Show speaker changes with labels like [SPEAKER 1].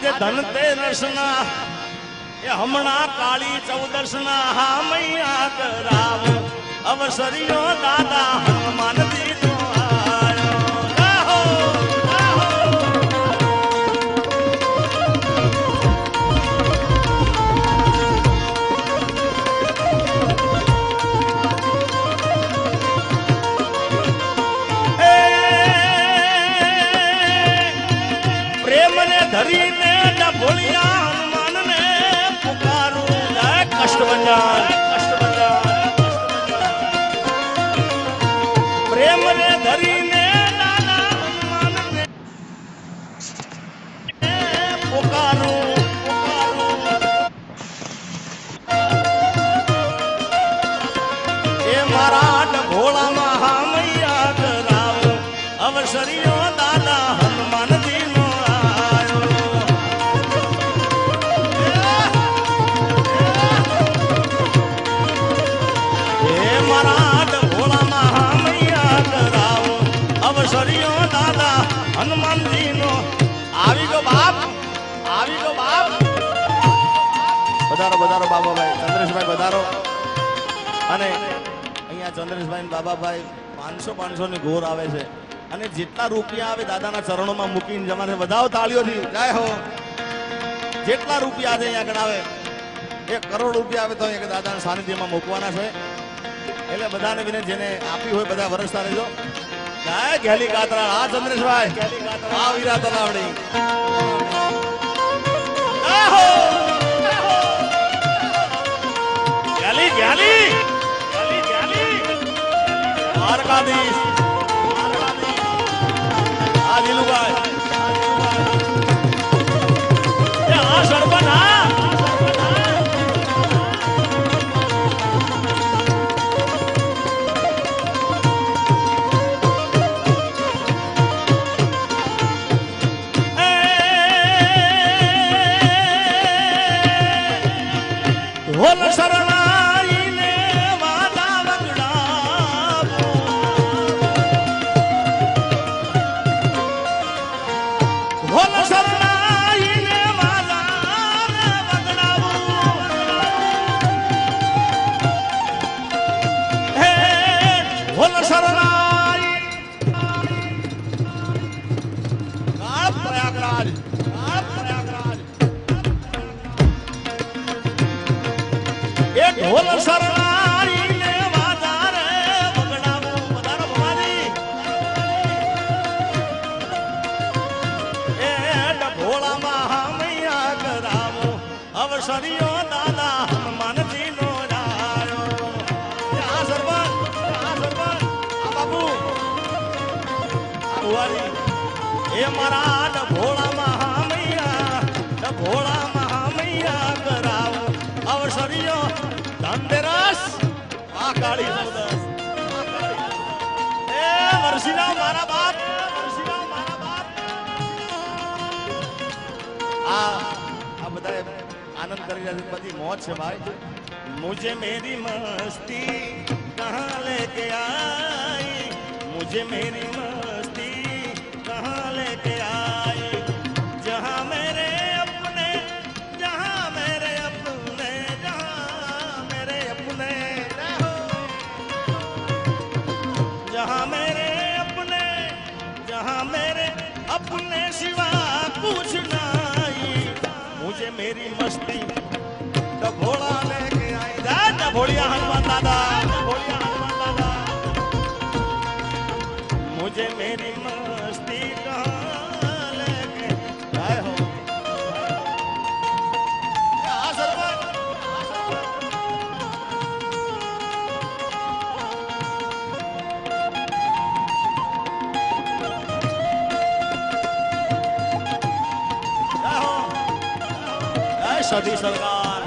[SPEAKER 1] આજે ધનતેરસના એ હમણાં કાળી ચૌદસના હા મૈયા કરાવ. અવસરીઓ દાદા હનુમાન દીનો ધરીને ડભોળિયા હનુમાનને પુકારું જય કષ્ટભંજન પ્રેમને ધરીને દાદા હનુમાન આવી ગયો બાપ, આવી બાપ. વધારો વધારો બાબાભાઈ ચંદ્રેશભાઈ વધારો. અને અહીંયા ચંદ્રેશભાઈ બાબાભાઈ પાંચસો પાંચસો ની આવે છે. અને જેટલા રૂપિયા આવે દાદાના ચરણોમાં મૂકીને જમાને વધાવો તાળીઓથી જય હો. જેટલા રૂપિયા છે અહીંયા આગળ આવે. એક કરોડ રૂપિયા આવે તો અહીંયા દાદાના સાનિધ્યમાં મૂકવાના છે. એટલે બધાને વિને જેને આપી હોય બધા વરસતા રહેજો. જય ઘેલી કાતરા આ ચંદ્રેશભાઈ આ વીરા તલાવડી ગેલી ગેલી દ્વારકાધીશ આ લીલુભાઈ અવસરીઓ દાદા હનુમાનજીનો રાયો. એ આ સરપંચ, આ સરપંચ, આ મારા આ આ બધા આનંદ કરી રહ્યા મોજ છે ભાઈ. મુજે મેરી મસ્તી, કહા લે કે આઈ? મુજે મેરી મસ્તી સિવા કુછ નાઈ મુજે મેરી મસ્તી. ડભોળા લેકે આઈ જા ડભોળિયા હનુમાન દાદા. ડભોળિયા હનુમાન દાદા. મુજે મેરી મસ્તી સતી સરકાર